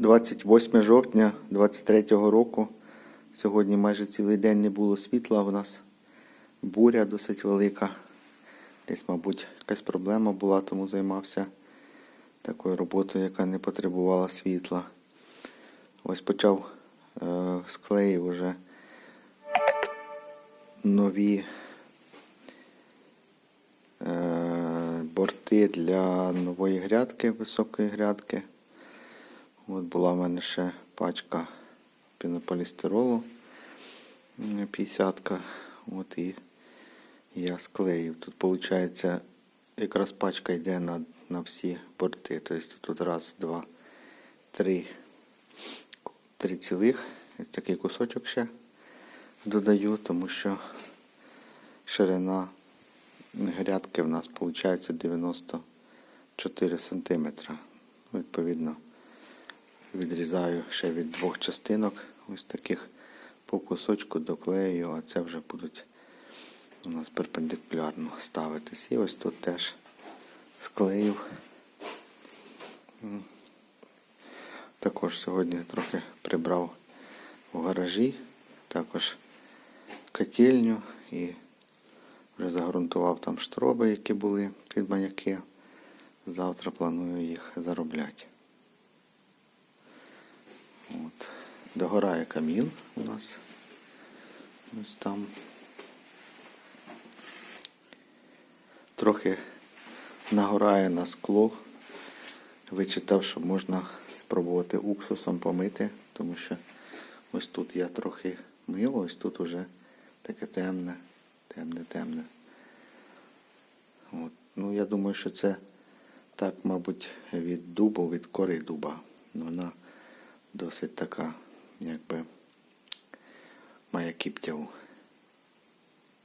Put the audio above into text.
28 жовтня 23 року. Сьогодні майже цілий день не було світла. У нас буря досить велика. Десь, мабуть, якась проблема була, тому займався такою роботою, яка не потребувала світла. Ось почав е, склеїв уже нові е, борти для нової грядки, високої грядки. От була в мене ще пачка пінополістиролу 50 От і я склеїв. Тут виходить, якраз пачка йде на, на всі борти. Тобто тут раз, два, три, три цілих. Такий кусочок ще додаю, тому що ширина грядки в нас виходить 94 см. Відповідно, відрізаю ще від двох частинок, ось таких по кусочку доклею, а це вже будуть у нас перпендикулярно ставитись. І ось тут теж склеїв. Також сьогодні трохи прибрав у гаражі, також котельню і вже загрунтував там штроби, які були під маяки. Завтра планую їх заробляти. От. Догорає камін у нас. Ось там. Трохи нагорає на скло. Вичитав, що можна спробувати уксусом помити, тому що ось тут я трохи мив, ось тут уже таке темне, темне, темне. От. Ну, я думаю, що це так, мабуть, від дубу, від кори дуба. Вона досить така, якби має кіптяву